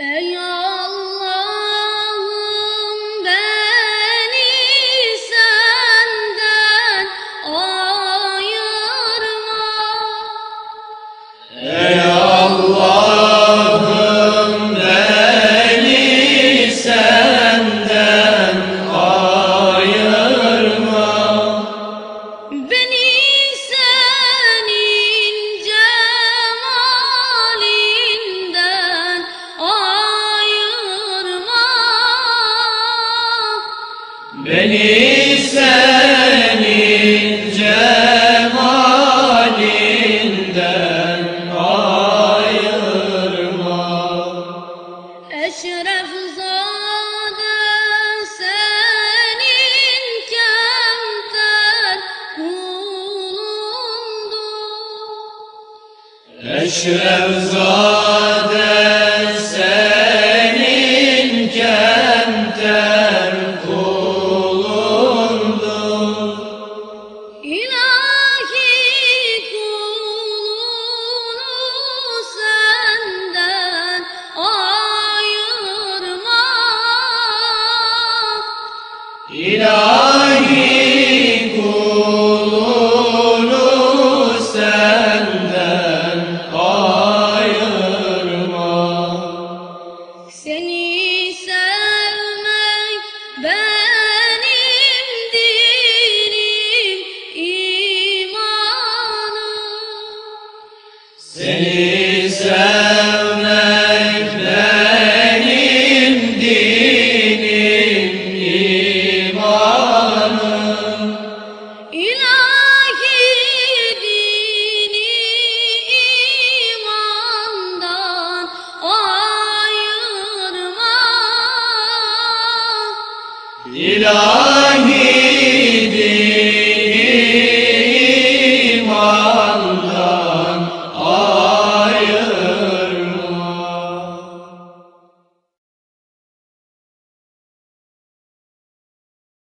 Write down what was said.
Yeah. Beni senin cemalinden ayırma. Eşref zade senin kemter kulundur. Eşrefzade senin İlahi kulunu senden ayırma. Seni sevmek benim dinim, imanım. Seni sevmek benim dinim, imanım. İlahi